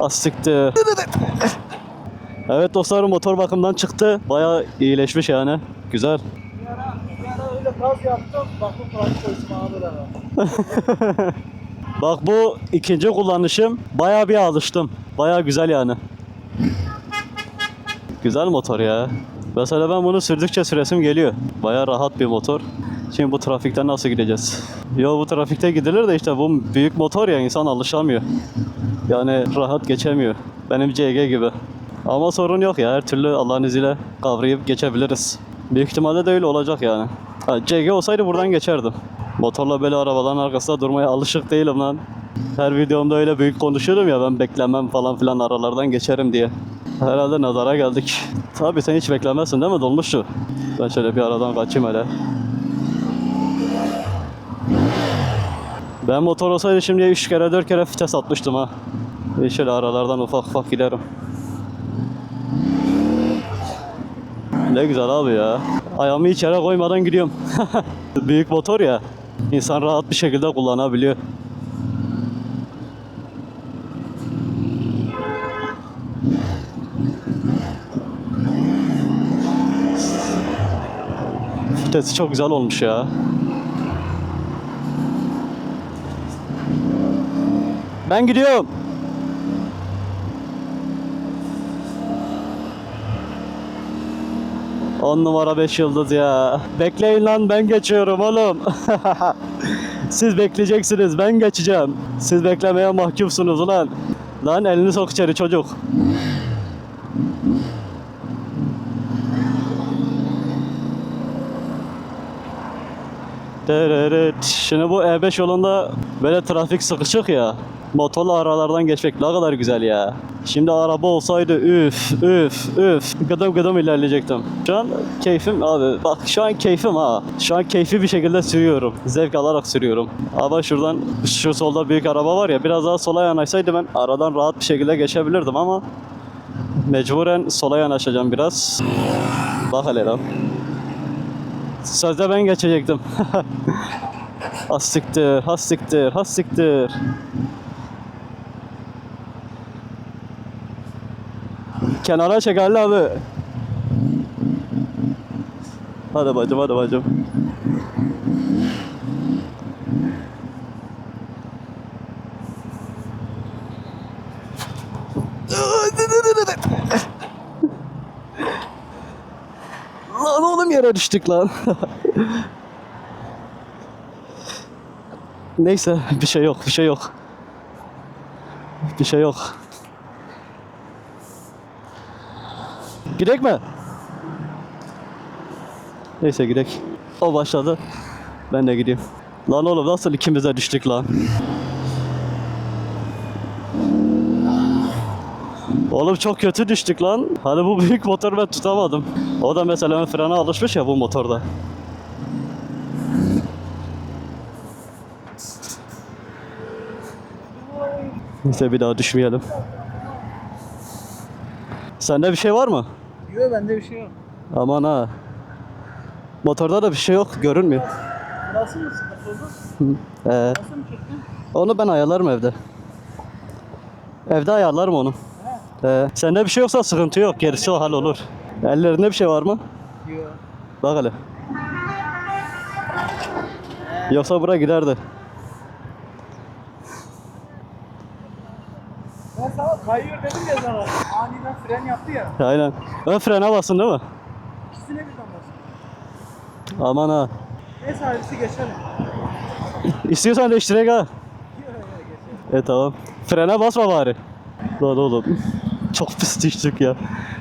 Astikti. Evet dostlarım motor bakımdan çıktı. Bayağı iyileşmiş yani. Güzel. Böyle var. Bak bu ikinci kullanışım. Bayağı bir alıştım. Bayağı güzel yani. Güzel motor ya. Mesela ben bunu sürdükçe süresim geliyor. Bayağı rahat bir motor. Şimdi bu trafikte nasıl gideceğiz? Yo bu trafikte gidilir de işte bu büyük motor ya insan alışamıyor. Yani rahat geçemiyor. Benim CG gibi. Ama sorun yok ya her türlü Allah'ın izniyle kavrayıp geçebiliriz. Büyük ihtimalle de öyle olacak yani. Ha, CG olsaydı buradan geçerdim. Motorla böyle arabaların arkasında durmaya alışık değilim lan. Her videomda öyle büyük konuşuyorum ya ben beklemem falan filan aralardan geçerim diye. Herhalde nazara geldik. Tabii sen hiç beklemezsin değil mi dolmuşçu? Ben şöyle bir aradan kaçayım hele. Ben motor olsaydı şimdi 3 kere 4 kere vites atmıştım ha. Bir şöyle aralardan ufak ufak giderim. Ne güzel abi ya. Ayağımı hiç yere koymadan gidiyorum. Büyük motor ya. İnsan rahat bir şekilde kullanabiliyor. Vitesi çok güzel olmuş ya. Ben gidiyorum. On numara 5 yıldız ya. Bekleyin lan ben geçiyorum oğlum. Siz bekleyeceksiniz ben geçeceğim. Siz beklemeye mahkumsunuz ulan. Lan elini sok içeri çocuk. Şimdi bu E5 yolunda böyle trafik sıkışık ya. Motorla aralardan geçmek ne kadar güzel ya. Şimdi araba olsaydı üf üf üf gıdım gıdım ilerleyecektim. Şu an keyfim abi bak şu an keyfim ha. Şu an keyfi bir şekilde sürüyorum. Zevk alarak sürüyorum. Ama şuradan şu solda büyük araba var ya biraz daha sola yanaşsaydı ben aradan rahat bir şekilde geçebilirdim ama mecburen sola yanaşacağım biraz. Bak hele lan. Sözde ben geçecektim. hastiktir, hastiktir, hastiktir. Kenara çek Ali abi. Hadi bacım, hadi bacım. Lan oğlum yere düştük lan. Neyse bir şey yok, bir şey yok. Bir şey yok. Gidek mi? Neyse gidek. O başladı. Ben de gideyim. Lan oğlum nasıl ikimiz de düştük lan? Oğlum çok kötü düştük lan. Hani bu büyük motoru ben tutamadım. O da mesela ön frene alışmış ya bu motorda. Neyse bir daha düşmeyelim. Sende bir şey var mı? Yok bende bir şey yok. Aman ha. Motorda da bir şey yok, görünmüyor. Nasıl mı sıkıntı oldu? Ee, Nasıl mı çektin? onu ben ayarlarım evde. Evde ayarlarım onu. Ee, sende bir şey yoksa sıkıntı yok, gerisi o hal olur. Ellerinde bir şey var mı? Yok. Bak hele. Yoksa buraya giderdi. Ben sana kayıyor dedim ya sana. Aniden fren yaptı ya. Aynen. Ön frene basın değil mi? İkisine birden bastı. Aman ha. Neyse hadi geçelim. İstiyorsan değiştirek ha. E tamam. Frene basma bari. Lan oğlum. Çok pis düştük ya.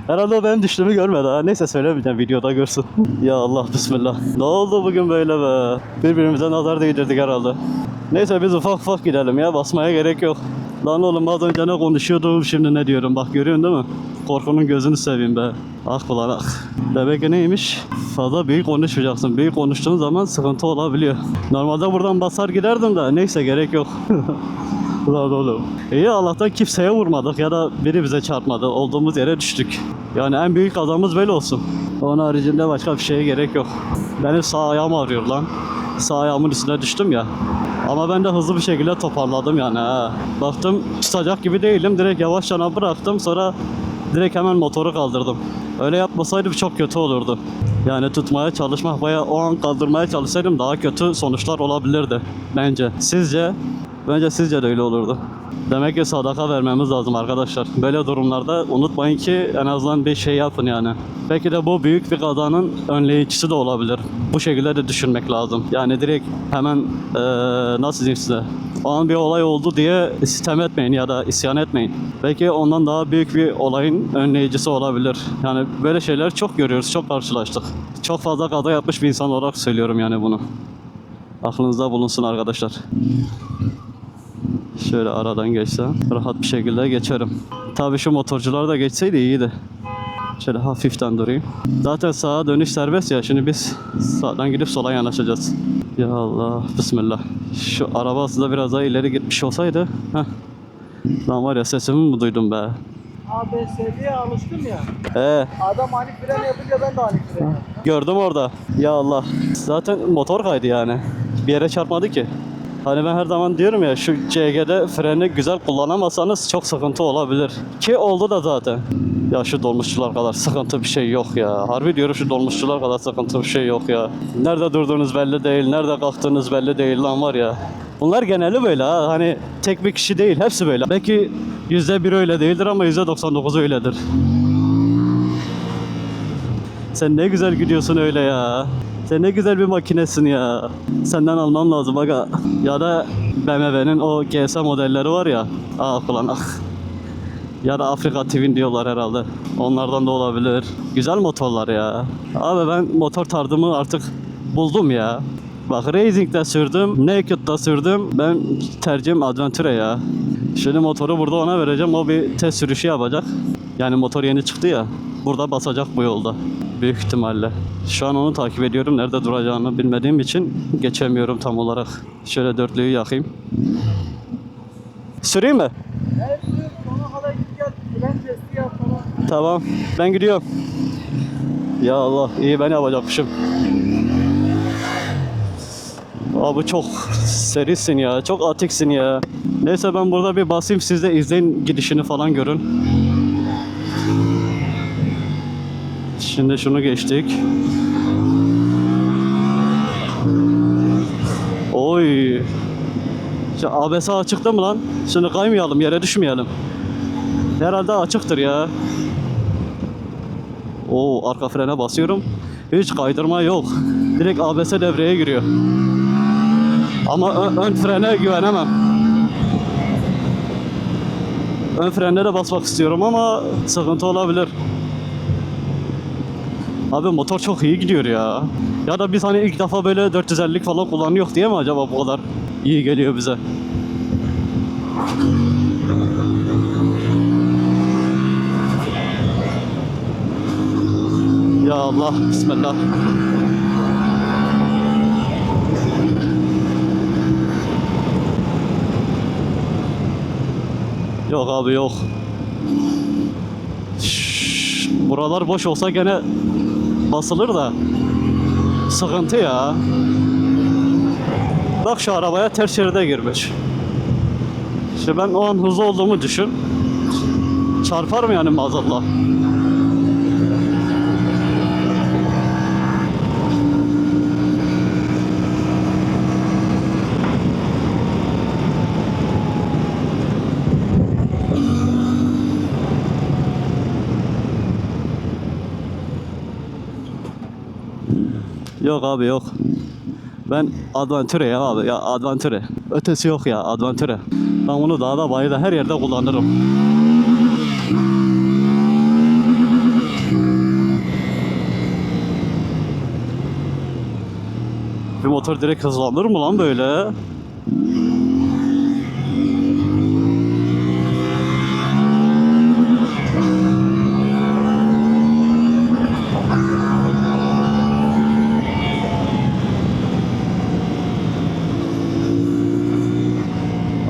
Herhalde o benim düştüğümü görmedi ha. Neyse söylemeyeceğim videoda görsün. ya Allah bismillah. Ne oldu bugün böyle be? Birbirimize nazar değdirdik herhalde. Neyse biz ufak ufak gidelim ya. Basmaya gerek yok. Lan oğlum az önce ne konuşuyordum şimdi ne diyorum. Bak görüyorsun değil mi? Korkunun gözünü seveyim be. Ah ulan ah. Demek ki neymiş? Fazla büyük konuşmayacaksın. Büyük konuştuğun zaman sıkıntı olabiliyor. Normalde buradan basar giderdim de neyse gerek yok. Ulan oğlum. İyi Allah'tan kimseye vurmadık ya da biri bize çarpmadı. Olduğumuz yere düştük. Yani en büyük kazamız böyle olsun. Onun haricinde başka bir şeye gerek yok. Benim sağ ayağım ağrıyor lan. Sağ ayağımın üstüne düştüm ya. Ama ben de hızlı bir şekilde toparladım yani ha. Baktım tutacak gibi değilim. Direkt yavaş yana bıraktım. Sonra direkt hemen motoru kaldırdım. Öyle yapmasaydım çok kötü olurdu. Yani tutmaya çalışmak veya o an kaldırmaya çalışsaydım daha kötü sonuçlar olabilirdi bence. Sizce? Bence sizce de öyle olurdu. Demek ki sadaka vermemiz lazım arkadaşlar. Böyle durumlarda unutmayın ki en azından bir şey yapın yani. Belki de bu büyük bir kazanın önleyicisi de olabilir. Bu şekilde de düşünmek lazım. Yani direkt hemen eee, nasıl diyeyim size? O an bir olay oldu diye sitem etmeyin ya da isyan etmeyin. Belki ondan daha büyük bir olayın önleyicisi olabilir. Yani böyle şeyler çok görüyoruz, çok karşılaştık. Çok fazla kaza yapmış bir insan olarak söylüyorum yani bunu. Aklınızda bulunsun arkadaşlar. Şöyle aradan geçsem rahat bir şekilde geçerim. Tabii şu motorcular da geçseydi iyiydi. Şöyle hafiften durayım. Zaten sağa dönüş serbest ya. Şimdi biz sağdan gidip sola yanaşacağız. Ya Allah. Bismillah. Şu araba aslında biraz daha ileri gitmiş olsaydı. Heh. Lan var ya sesimi mi duydum be? ABS'ye alıştım ya. Ee, Adam ani fren yapınca ben de ani fren yaptım. gördüm orada. Ya Allah. Zaten motor kaydı yani. Bir yere çarpmadı ki. Hani ben her zaman diyorum ya şu CG'de freni güzel kullanamazsanız çok sıkıntı olabilir. Ki oldu da zaten. Ya şu dolmuşçular kadar sıkıntı bir şey yok ya. Harbi diyorum şu dolmuşçular kadar sıkıntı bir şey yok ya. Nerede durduğunuz belli değil, nerede kalktığınız belli değil lan var ya. Bunlar geneli böyle ha. Hani tek bir kişi değil, hepsi böyle. Belki yüzde bir öyle değildir ama yüzde 99'u öyledir. Sen ne güzel gidiyorsun öyle ya. Sen ne güzel bir makinesin ya. Senden almam lazım aga. Ya da BMW'nin o GS modelleri var ya. Ah ulan. Ya da Afrika Twin diyorlar herhalde. Onlardan da olabilir. Güzel motorlar ya. Abi ben motor tarzımı artık buldum ya. Bak Racing'de sürdüm, Naked'da sürdüm. Ben tercihim Adventure ya. Şimdi motoru burada ona vereceğim. O bir test sürüşü yapacak. Yani motor yeni çıktı ya. Burada basacak bu yolda. Büyük ihtimalle. Şu an onu takip ediyorum. Nerede duracağını bilmediğim için geçemiyorum tam olarak. Şöyle dörtlüyü yakayım. Süreyim mi? Evet sür kadar git gel. Fren testi yap. Tamam. Ben gidiyorum. Ya Allah iyi ben yapacakmışım. Abi çok serisin ya. Çok atiksin ya. Neyse ben burada bir basayım siz de izleyin gidişini falan görün. Şimdi şunu geçtik. Oy. Şu ABS açıktı mı lan? Şimdi kaymayalım yere düşmeyelim. Herhalde açıktır ya. Oo arka frene basıyorum. Hiç kaydırma yok. Direkt ABS devreye giriyor. Ama ö- ön frene güvenemem. Ön frende de basmak istiyorum ama sıkıntı olabilir. Abi motor çok iyi gidiyor ya. Ya da biz hani ilk defa böyle 450'lik falan kullanıyor diye mi acaba bu kadar iyi geliyor bize? Ya Allah, Bismillah. Yok abi yok. Şşş, buralar boş olsa gene basılır da sıkıntı ya. Bak şu arabaya ters şeride girmiş. İşte ben o an hızlı olduğumu düşün. Çarpar mı yani maazallah? Yok abi yok. Ben Adventure ya abi ya Adventure. Ötesi yok ya Adventure. Ben bunu dağda bayırda her yerde kullanırım. Bir motor direkt hızlanır mı lan böyle?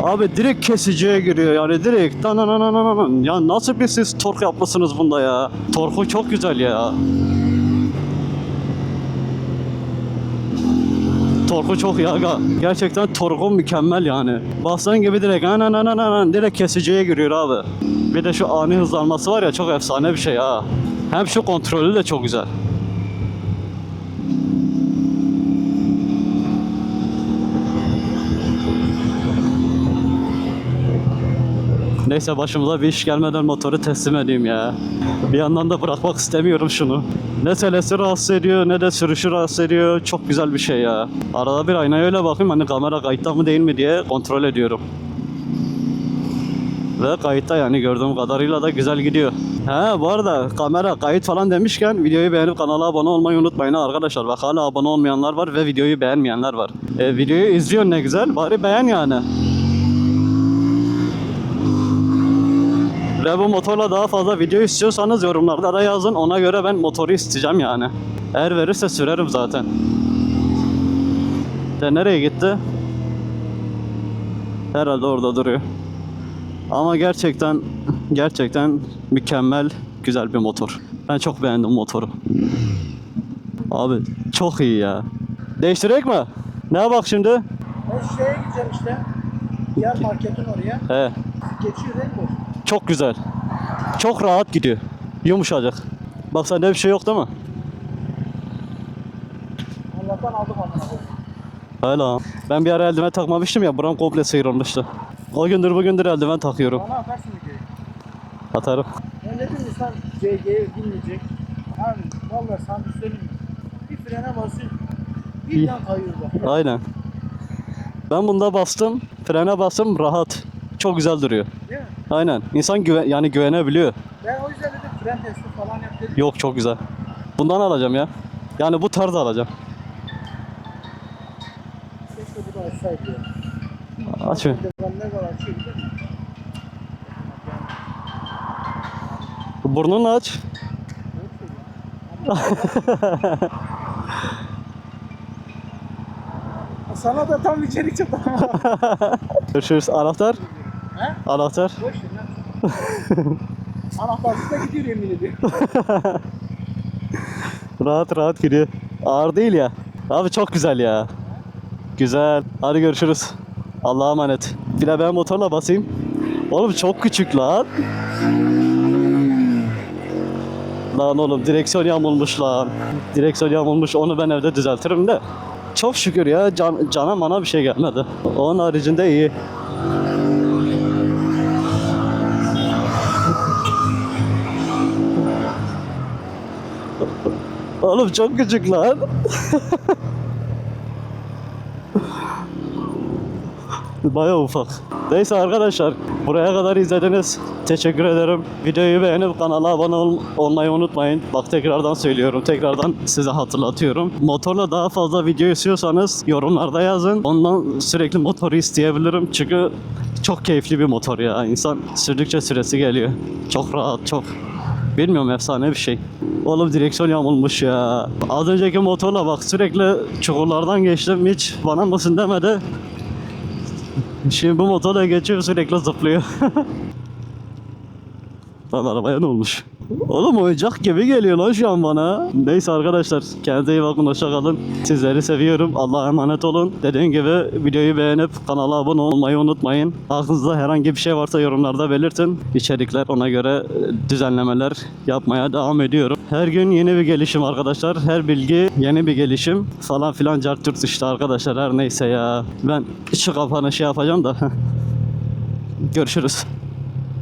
Abi direkt kesiciye giriyor yani direkt. Dananananan. Ya nasıl bir siz tork yapmışsınız bunda ya? Torku çok güzel ya. torku çok aga. Gerçekten torku mükemmel yani. Bastığın gibi direkt anan anan anan direkt kesiciye giriyor abi. Bir de şu ani hızlanması var ya çok efsane bir şey ha. Hem şu kontrolü de çok güzel. Neyse başımıza bir iş gelmeden motoru teslim edeyim ya. Bir yandan da bırakmak istemiyorum şunu. Ne selesi rahatsız ediyor ne de sürüşü rahatsız ediyor. Çok güzel bir şey ya. Arada bir aynaya öyle bakayım hani kamera kayıtta mı değil mi diye kontrol ediyorum. Ve kayıtta yani gördüğüm kadarıyla da güzel gidiyor. He bu arada kamera kayıt falan demişken videoyu beğenip kanala abone olmayı unutmayın arkadaşlar. Bak hala abone olmayanlar var ve videoyu beğenmeyenler var. E, videoyu izliyorsun ne güzel bari beğen yani. Ve bu motorla daha fazla video istiyorsanız yorumlarda da yazın. Ona göre ben motoru isteyeceğim yani. Eğer verirse sürerim zaten. De nereye gitti? Herhalde orada duruyor. Ama gerçekten gerçekten mükemmel güzel bir motor. Ben çok beğendim motoru. Abi çok iyi ya. Değiştirek mi? Ne bak şimdi? Ben şeye gideceğim işte. Diğer marketin oraya. He. Geçiyor değil mi? Çok güzel. Çok rahat gidiyor. Yumuşacık. Bak sende bir şey yok değil mi? Allah'tan aldım. Hala. Ben bir ara eldiven takmamıştım ya buram komple sıyrılmıştı. O gündür bugündür eldiven takıyorum. Bana atarsın videoyu. Atarım. Ben dedim insan CG'ye binmeyecek. Abi vallahi sana bir söyleyeyim? Bir frene basayım. Birden kayıyor bak. Aynen. Ben bunda bastım. Frene bastım rahat. Çok güzel duruyor. Mi? Aynen. İnsan güven yani güvenebiliyor. Ben o yüzden dedim fren testi falan yap dedim. Yok çok güzel. Bundan alacağım ya. Yani bu tarz alacağım. Keşke bu da açsaydı ya. Aç bir. Bir de Ben ne bir de. Burnunu aç. Sana da tam içerik çatalım. Görüşürüz. Anahtar. He? Anahtar. Boş ver lan. Anahtarsız da gidiyor yemin ediyorum. Rahat rahat gidiyor. Ağır değil ya. Abi çok güzel ya. Güzel. Hadi görüşürüz. Allah'a emanet. Bir de ben motorla basayım. Oğlum çok küçük lan. Lan oğlum direksiyon yamulmuş lan. Direksiyon yamulmuş onu ben evde düzeltirim de. Çok şükür ya can, cana mana bir şey gelmedi. Onun haricinde iyi. Oğlum çok küçük lan. Baya ufak. Neyse arkadaşlar buraya kadar izlediniz. Teşekkür ederim. Videoyu beğenip kanala abone ol- olmayı unutmayın. Bak tekrardan söylüyorum. Tekrardan size hatırlatıyorum. Motorla daha fazla video istiyorsanız yorumlarda yazın. Ondan sürekli motoru isteyebilirim. Çünkü çok keyifli bir motor ya. İnsan sürdükçe süresi geliyor. Çok rahat, çok Bilmiyorum efsane bir şey. Oğlum direksiyon yamulmuş ya. Az önceki motorla bak sürekli çukurlardan geçtim hiç bana mısın demedi. Şimdi bu motorla geçiyor sürekli zıplıyor. Lan arabaya ne olmuş? Oğlum oyuncak gibi geliyor lan şu an bana. Neyse arkadaşlar kendinize iyi bakın hoşça kalın. Sizleri seviyorum. Allah'a emanet olun. Dediğim gibi videoyu beğenip kanala abone olmayı unutmayın. Aklınızda herhangi bir şey varsa yorumlarda belirtin. İçerikler ona göre e, düzenlemeler yapmaya devam ediyorum. Her gün yeni bir gelişim arkadaşlar. Her bilgi yeni bir gelişim. Falan filan cart işte arkadaşlar her neyse ya. Ben şu kapanışı yapacağım da. Görüşürüz.